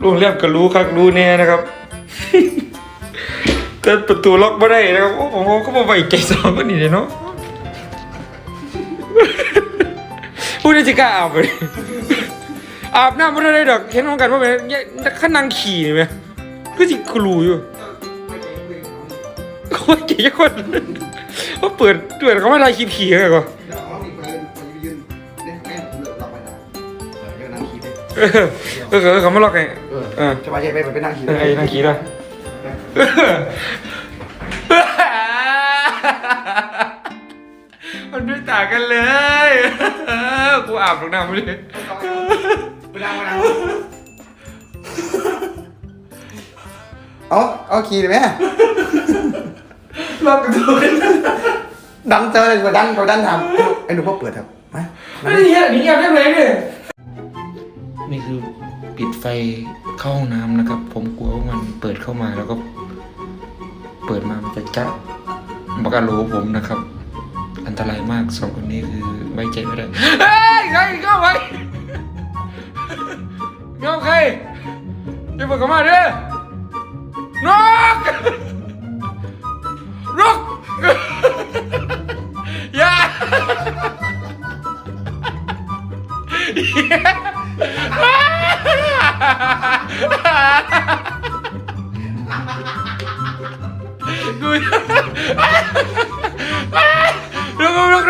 โรงแรมก็รู้คักรู้แน่นะครับแต่ประตูล็อกไม่ได้นะครับโอ้ผมก็มาไว้ใจสองคนนี้เลยเนาะพูดได้จิกล้าอาบเลยอาบน้ำไม่ได้ดอกเห็นเหมือนกันว่าเป็นขั้นนางขี่ไหมก็จิกรูอยู่โคตรเก๋คนว่าเปิดเปิดเขาไม่ได้ขี่ผีเลยก่อน เออเออเออเขาไม่ล็อกไงเออเออสบายใจไปไปนั่งขี่เออไอ้นางขี่ด้วยมันไม่ต่างกันเลย กูอาบลงน้ำไม่ได้ไปนั่งไปนั่งเอาเอาขี่เลยไหมล็อกกันตัวดันเจอเลยดันเราดันทำไอ้หนูพ่อเปิดครับมาไม่ได้เหี้ยนี่เงียบได้เลยเนี่ย นี่คือปิดไฟเข้าห้องน้ำนะครับ ผมกลัวว่ามันเปิดเข้ามาแล้วก็ เปิดมามันจะจะบักะโลผมนะครับ อันตรายมากสองคนนี้คือไว้ใจไม่ได้เฮ้ยใครเข้าไปเงาใครจะเปิดเข้ามาเด้อนกนกอย่า Kuya! Lugog